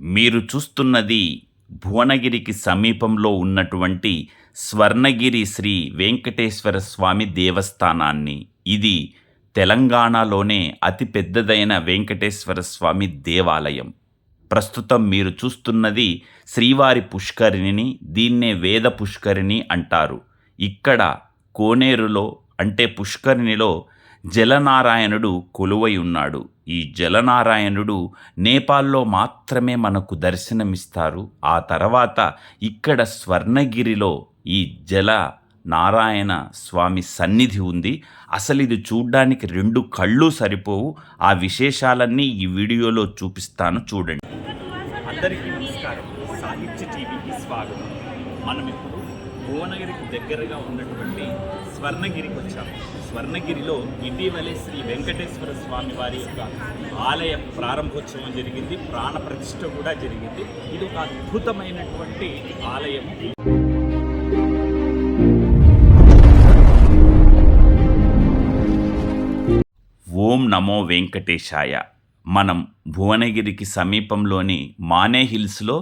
మీరు చూస్తున్నది భువనగిరికి సమీపంలో ఉన్నటువంటి స్వర్ణగిరి శ్రీ వెంకటేశ్వర స్వామి దేవస్థానాన్ని. ఇది తెలంగాణలోనే అతి పెద్దదైన వెంకటేశ్వర స్వామి దేవాలయం. ప్రస్తుతం మీరు చూస్తున్నది శ్రీవారి పుష్కరిణిని దీన్నే వేద పుష్కరిణి అంటారు. ఇక్కడ కోనేరులో అంటే పుష్కరిణిలో జలనారాయణుడు కొలువై ఉన్నాడు. ఈ జలనారాయణుడు నేపాల్లో మాత్రమే మనకు దర్శనమిస్తారు. ఆ తర్వాత ఇక్కడ స్వర్ణగిరిలో ఈ జల నారాయణ స్వామి సన్నిధి ఉంది. అసలు ఇది చూడ్డానికి రెండు కళ్ళు సరిపోవు. ఆ విశేషాలన్నీ ఈ వీడియోలో చూపిస్తాను. చూడండి. అందరికీ నమస్కారం. సాహిత్య టీవీకి స్వాగతం. మనం ఇప్పుడు భువనగిరికి దగ్గరగా ఉన్నటువంటి స్వర్ణగిరికి వచ్చాము స్వర్ణగిరిలో ఇటీవలే శ్రీ వెంకటేశ్వర స్వామి వారి యొక్క ఆలయ ప్రారంభోత్సవం జరిగింది. ప్రాణప్రతిష్ఠ కూడా జరిగింది. ఇది ఒక అద్భుతమైనటువంటి ఆలయం. ఓం నమో వెంకటేశాయ. మనం భువనగిరికి సమీపంలోని మానే హిల్స్లో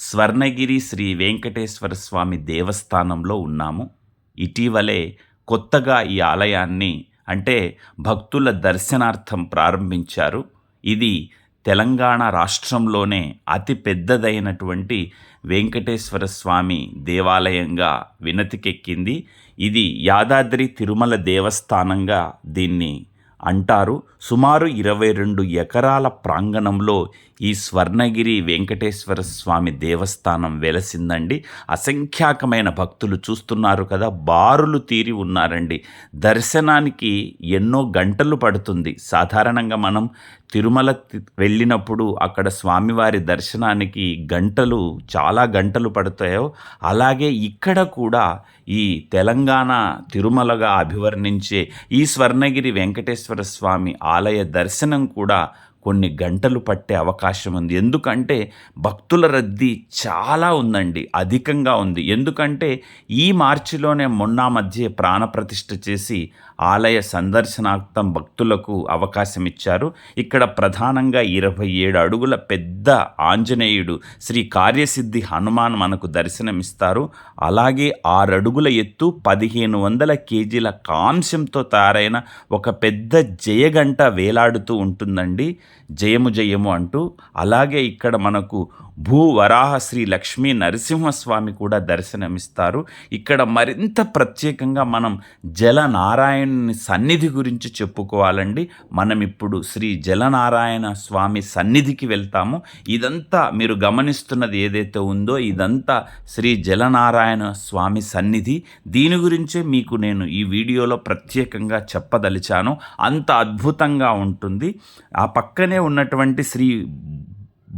స్వర్ణగిరి శ్రీ వెంకటేశ్వర స్వామి దేవస్థానంలో ఉన్నాము. ఇటీవలే కొత్తగా ఈ ఆలయాన్ని అంటే భక్తుల దర్శనార్థం ప్రారంభించారు. ఇది తెలంగాణ రాష్ట్రంలోనే అతి పెద్దదైనటువంటి వెంకటేశ్వర స్వామి దేవాలయంగా వినతికెక్కింది. ఇది యాదాద్రి తిరుమల దేవస్థానంగా దీన్ని అంటారు సుమారు ఇరవై రెండు ఎకరాల ప్రాంగణంలో ఈ స్వర్ణగిరి వెంకటేశ్వర స్వామి దేవస్థానం వెలసిందండి. అసంఖ్యాకమైన భక్తులు చూస్తున్నారు కదా బారులు తీరి ఉన్నారండి. దర్శనానికి ఎన్నో గంటలు పడుతుంది. సాధారణంగా మనం తిరుమల వెళ్ళినప్పుడు అక్కడ స్వామివారి దర్శనానికి గంటలు చాలా గంటలు పడతాయో అలాగే ఇక్కడ కూడా ఈ తెలంగాణ తిరుమలగా అభివర్ణించే ఈ స్వర్ణగిరి వెంకటేశ్వర స్వామి ఆలయ దర్శనం కూడా కొన్ని గంటలు పట్టే అవకాశం ఉంది. ఎందుకంటే భక్తుల రద్దీ చాలా ఉందండి. అధికంగా ఉంది. ఎందుకంటే ఈ మార్చిలోనే మొన్న మధ్య ప్రాణప్రతిష్ఠ చేసి ఆలయ సందర్శనార్థం భక్తులకు అవకాశం ఇచ్చారు. ఇక్కడ ప్రధానంగా ఇరవై ఏడు అడుగుల పెద్ద ఆంజనేయుడు శ్రీ కార్యసిద్ధి హనుమాన్ మనకు దర్శనమిస్తారు. అలాగే ఆరు అడుగుల ఎత్తు పదిహేను వందల కేజీల కాంస్యంతో తయారైన ఒక పెద్ద జయగంట వేలాడుతూ ఉంటుందండి. జయము జయము అంటూ అలాగే ఇక్కడ మనకు భూ వరాహ శ్రీ లక్ష్మీ నరసింహస్వామి కూడా దర్శనమిస్తారు. ఇక్కడ మరింత ప్రత్యేకంగా మనం జలనారాయణుని సన్నిధి గురించి చెప్పుకోవాలండి. మనం ఇప్పుడు శ్రీ జలనారాయణ స్వామి సన్నిధికి వెళ్తాము. ఇదంతా మీరు గమనిస్తున్నది ఏదైతే ఉందో ఇదంతా శ్రీ జలనారాయణ స్వామి సన్నిధి. దీని గురించే మీకు నేను ఈ వీడియోలో ప్రత్యేకంగా చెప్పదలిచాను. అంత అద్భుతంగా ఉంటుంది. ఆ పక్క పక్కనే ఉన్నటువంటి శ్రీ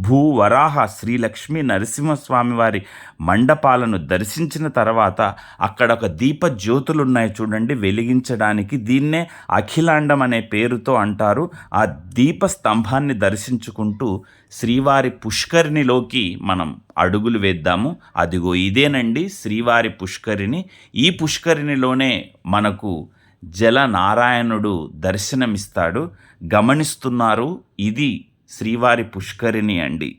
భూ వరాహ శ్రీ లక్ష్మీ నరసింహస్వామి వారి మండపాలను దర్శించిన తర్వాత అక్కడ ఒక దీప జ్యోతులు ఉన్నాయి చూడండి వెలిగించడానికి దీన్నే అఖిలాండం అనే పేరుతో అంటారు. ఆ దీప స్తంభాన్ని దర్శించుకుంటూ శ్రీవారి పుష్కరిణిలోకి మనం అడుగులు వేద్దాము. అదిగో ఇదేనండి శ్రీవారి పుష్కరిణి. ఈ పుష్కరిణిలోనే మనకు జలనారాయణుడు దర్శనమిస్తాడు. గమనిస్తున్నారు ఇది శ్రీవారి పుష్కరిణి అండి.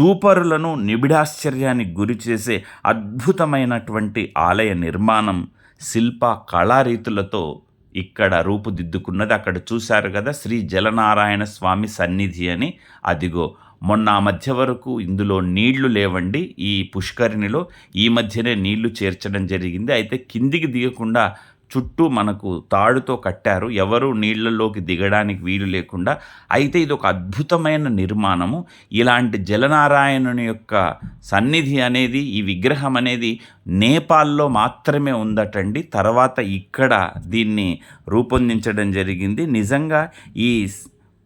చూపరులను నిబిడాశ్చర్యానికి గురి చేసే అద్భుతమైనటువంటి ఆలయ నిర్మాణం శిల్ప కళారీతులతో ఇక్కడ రూపుదిద్దుకున్నది. అక్కడ చూశారు కదా శ్రీ జలనారాయణ స్వామి సన్నిధి అని. అదిగో మొన్న ఆ మధ్య వరకు ఇందులో నీళ్ళు లేవండి. ఈ పుష్కరిణిలో ఈ మధ్యనే నీళ్ళు చేర్చడం జరిగింది. అయితే కిందికి దిగకుండా చుట్టూ మనకు తాడుతో కట్టారు. ఎవరు నీళ్ళలోకి దిగడానికి వీలు లేకుండా అయితే ఇది ఒక అద్భుతమైన నిర్మాణము. ఇలాంటి జలనారాయణుని యొక్క సన్నిధి అనేది ఈ విగ్రహం అనేది నేపాల్లో మాత్రమే ఉందటండి. తర్వాత ఇక్కడ దీన్ని రూపొందించడం జరిగింది. నిజంగా ఈ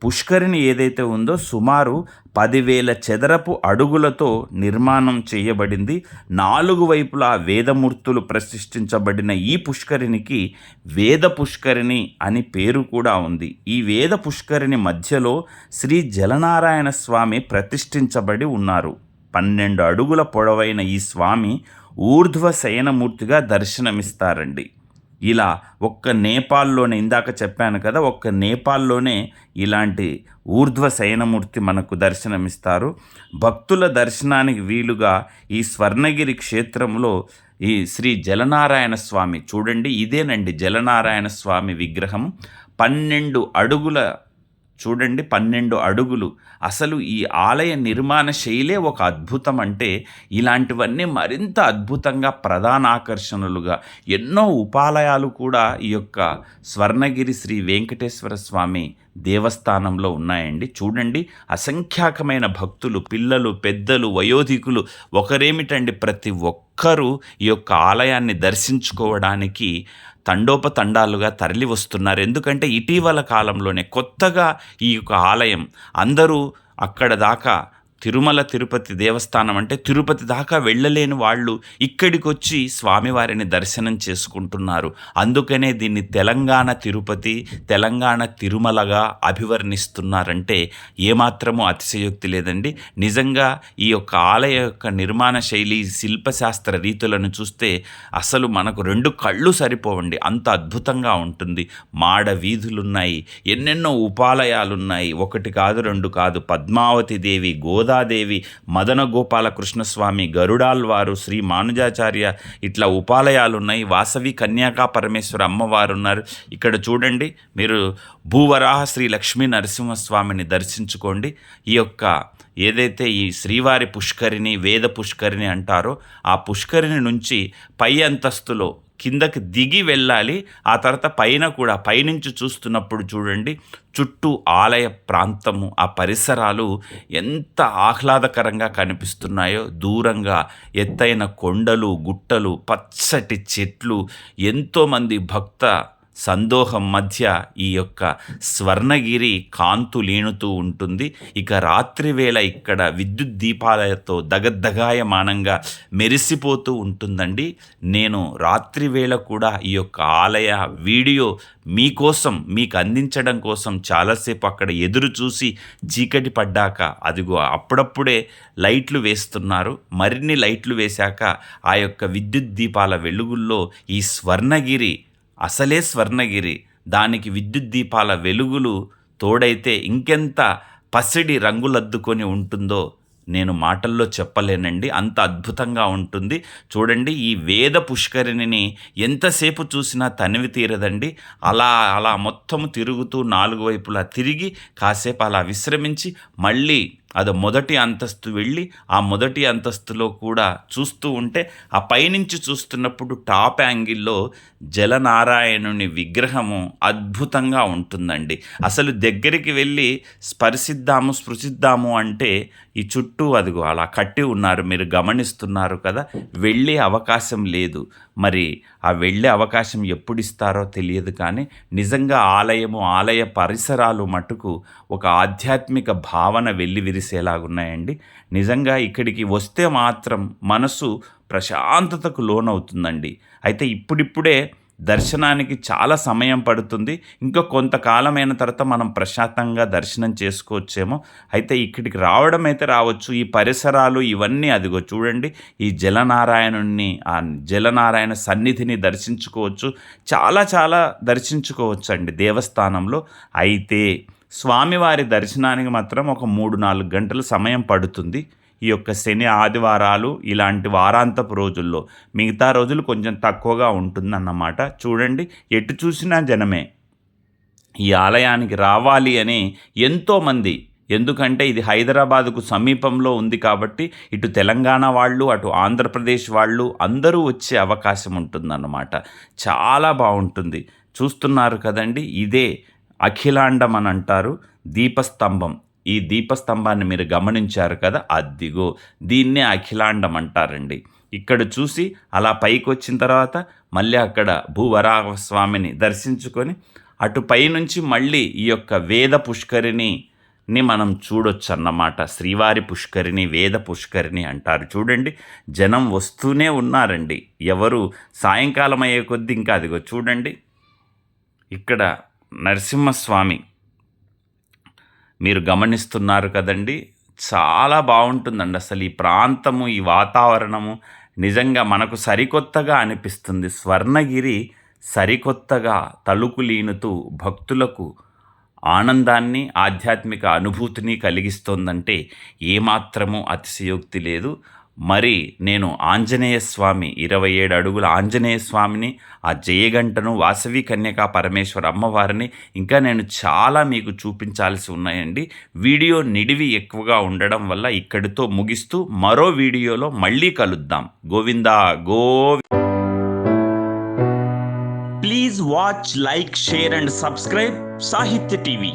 పుష్కరిణి ఏదైతే ఉందో సుమారు పదివేల చదరపు అడుగులతో నిర్మాణం చేయబడింది. నాలుగు వైపులా వేదమూర్తులు ప్రతిష్ఠించబడిన ఈ పుష్కరిణికి వేద పుష్కరిణి అని పేరు కూడా ఉంది. ఈ వేద పుష్కరిణి మధ్యలో శ్రీ జలనారాయణ స్వామి ప్రతిష్ఠించబడి ఉన్నారు. పన్నెండు అడుగుల పొడవైన ఈ స్వామి ఊర్ధ్వ శయనమూర్తిగా దర్శనమిస్తారండి. ఇలా ఒక్క నేపాల్లోనే ఇందాక చెప్పాను కదా ఒక్క నేపాల్లోనే ఇలాంటి ఊర్ధ్వ శయనమూర్తి మనకు దర్శనమిస్తారు. భక్తుల దర్శనానికి వీలుగా ఈ స్వర్ణగిరి క్షేత్రంలో ఈ శ్రీ జలనారాయణ స్వామి చూడండి ఇదేనండి జలనారాయణ స్వామి విగ్రహం. పన్నెండు అడుగుల చూడండి పన్నెండు అడుగులు. అసలు ఈ ఆలయ నిర్మాణ శైలే ఒక అద్భుతం అంటే ఇలాంటివన్నీ మరింత అద్భుతంగా ప్రధాన ఆకర్షణలుగా ఎన్నో ఉపాలయాలు కూడా ఈ యొక్క స్వర్ణగిరి శ్రీ వెంకటేశ్వర స్వామి దేవస్థానంలో ఉన్నాయండి. చూడండి అసంఖ్యాకమైన భక్తులు పిల్లలు పెద్దలు వయోధికులు ఒకరేమిటండి ప్రతి ఒక్కరూ ఈ యొక్క ఆలయాన్ని దర్శించుకోవడానికి తండోపతండాలుగా తరలి వస్తున్నారు. ఎందుకంటే ఇటీవల కాలంలోనే కొత్తగా ఈ యొక్క ఆలయం అందరూ అక్కడ దాకా తిరుమల తిరుపతి దేవస్థానం అంటే తిరుపతి దాకా వెళ్ళలేని వాళ్ళు ఇక్కడికి వచ్చి స్వామివారిని దర్శనం చేసుకుంటున్నారు. అందుకనే దీన్ని తెలంగాణ తిరుపతి తెలంగాణ తిరుమలగా అభివర్ణిస్తున్నారంటే ఏమాత్రమూ అతిశయోక్తి లేదండి. నిజంగా ఈ యొక్క ఆలయ యొక్క నిర్మాణ శైలి శిల్పశాస్త్ర రీతులను చూస్తే అసలు మనకు రెండు కళ్ళు సరిపోవండి. అంత అద్భుతంగా ఉంటుంది. మాడ వీధులున్నాయి ఎన్నెన్నో ఉపాలయాలున్నాయి. ఒకటి కాదు రెండు కాదు పద్మావతి దేవి గోదా యశోదాదేవి మదన గోపాలకృష్ణస్వామి గరుడాల్వారు శ్రీ మానుజాచార్య ఇట్లా ఉపాలయాలు ఉన్నాయి వాసవి కన్యాకా పరమేశ్వర అమ్మవారు ఉన్నారు ఇక్కడ చూడండి మీరు భూవరాహ శ్రీ లక్ష్మీ నరసింహస్వామిని దర్శించుకోండి. ఈ యొక్క ఏదైతే ఈ శ్రీవారి పుష్కరిణి వేద పుష్కరిణి అంటారో ఆ పుష్కరిణి నుంచి పై అంతస్తులో కిందకి దిగి వెళ్ళాలి. ఆ తర్వాత పైన కూడా పైనుంచి చూస్తున్నప్పుడు చూడండి చుట్టూ ఆలయ ప్రాంతము ఆ పరిసరాలు ఎంత ఆహ్లాదకరంగా కనిపిస్తున్నాయో. దూరంగా ఎత్తైన కొండలు గుట్టలు పచ్చటి చెట్లు ఎంతోమంది భక్త సందోహం మధ్య ఈ యొక్క స్వర్ణగిరి కాంతులీనుతూ ఉంటుంది. ఇక రాత్రివేళ ఇక్కడ విద్యుత్ దీపాలతో దగద్దగాయమానంగా మెరిసిపోతూ ఉంటుందండి. నేను రాత్రివేళ కూడా ఈ యొక్క ఆలయ వీడియో మీకోసం మీకు అందించడం కోసం చాలాసేపు అక్కడ ఎదురు చూసి చీకటి పడ్డాక అదిగో అప్పుడప్పుడే లైట్లు వేస్తున్నారు. మరిన్ని లైట్లు వేశాక ఆ యొక్క విద్యుత్ దీపాల వెలుగుల్లో ఈ స్వర్ణగిరి అసలే స్వర్ణగిరి. దానికి విద్యుత్ దీపాల వెలుగులు తోడైతే ఇంకెంత పసిడి రంగులద్దుకొని ఉంటుందో నేను మాటల్లో చెప్పలేనండి. అంత అద్భుతంగా ఉంటుంది. చూడండి ఈ వేద పుష్కరిణిని ఎంతసేపు చూసినా తనివి తీరదండి. అలా అలా మొత్తం తిరుగుతూ నాలుగు వైపులా తిరిగి కాసేపు అలా విశ్రమించి మళ్ళీ అది మొదటి అంతస్తు వెళ్ళి ఆ మొదటి అంతస్తులో కూడా చూస్తూ ఉంటే ఆ పైనుంచి చూస్తున్నప్పుడు టాప్ యాంగిల్లో జలనారాయణుని విగ్రహము అద్భుతంగా ఉంటుందండి. అసలు దగ్గరికి వెళ్ళి స్పర్శిద్దాము స్పృశిద్దాము అంటే ఈ చుట్టూ అదిగో అలా కట్టి ఉన్నారు మీరు గమనిస్తున్నారు కదా వెళ్ళే అవకాశం లేదు. మరి ఆ వెళ్ళే అవకాశం ఎప్పుడు ఇస్తారో తెలియదు కానీ నిజంగా ఆలయము ఆలయ పరిసరాలు మటుకు ఒక ఆధ్యాత్మిక భావన వెళ్ళి విరిసేలాగున్నాయండి నిజంగా ఇక్కడికి వస్తే మాత్రం మనసు ప్రశాంతతకు లోనవుతుందండి. అయితే ఇప్పుడిప్పుడే దర్శనానికి చాలా సమయం పడుతుంది. ఇంకా కొంతకాలమైన తర్వాత మనం ప్రశాంతంగా దర్శనం చేసుకోవచ్చేమో. అయితే ఇక్కడికి రావడం అయితే రావచ్చు. ఈ పరిసరాలు ఇవన్నీ అదిగో చూడండి. ఈ జలనారాయణుణ్ణి ఆ జలనారాయణ సన్నిధిని దర్శించుకోవచ్చు. చాలా చాలా దర్శించుకోవచ్చు అండి దేవస్థానంలో. అయితే స్వామివారి దర్శనానికి మాత్రం ఒక మూడు నాలుగు గంటల సమయం పడుతుంది. ఈ యొక్క శని ఆదివారాలు ఇలాంటి వారాంతపు రోజుల్లో మిగతా రోజులు కొంచెం తక్కువగా ఉంటుందన్నమాట. చూడండి ఎటు చూసినా జనమే ఈ ఆలయానికి రావాలి అని ఎంతోమంది ఎందుకంటే ఇది హైదరాబాదుకు సమీపంలో ఉంది కాబట్టి ఇటు తెలంగాణ వాళ్ళు అటు ఆంధ్రప్రదేశ్ వాళ్ళు అందరూ వచ్చే అవకాశం ఉంటుందన్నమాట. చాలా బాగుంటుంది. చూస్తున్నారు కదండి ఇదే అఖిలాండం అని అంటారు దీపస్తంభం. ఈ దీపస్తంభాన్ని మీరు గమనించారు కదా? అద్దిగో దీన్నే అఖిలాండం అంటారండి ఇక్కడ చూసి అలా పైకి వచ్చిన తర్వాత మళ్ళీ అక్కడ భూవరాహ స్వామిని దర్శించుకొని అటు పైనుంచి మళ్ళీ ఈ యొక్క వేద పుష్కరిణిని మనం చూడొచ్చు అన్నమాట శ్రీవారి పుష్కరిణి వేద పుష్కరిణి అంటారు. చూడండి జనం వస్తూనే ఉన్నారండి. ఎవరు సాయంకాలం అయ్యే కొద్దీ ఇంకా అదిగో చూడండి. ఇక్కడ నరసింహస్వామి. మీరు గమనిస్తున్నారు కదండి చాలా బాగుంటుందండి అసలు ఈ ప్రాంతము ఈ వాతావరణము. నిజంగా మనకు సరికొత్తగా అనిపిస్తుంది. స్వర్ణగిరి సరికొత్తగా తలుకులీనుతూ భక్తులకు ఆనందాన్ని ఆధ్యాత్మిక అనుభూతిని కలిగిస్తోందంటే ఏమాత్రము అతిశయోక్తి లేదు. మరి నేను ఆంజనేయ స్వామి ఇరవై ఏడు అడుగుల ఆంజనేయ స్వామిని ఆ జయగంటను వాసవి కన్యకా పరమేశ్వర అమ్మవారిని ఇంకా నేను చాలా మీకు చూపించాల్సి ఉన్నాయండి. వీడియో నిడివి ఎక్కువగా ఉండడం వల్ల ఇక్కడితో ముగిస్తూ మరో వీడియోలో మళ్ళీ కలుద్దాం. Govinda గోవి please watch like share and subscribe Sahitya TV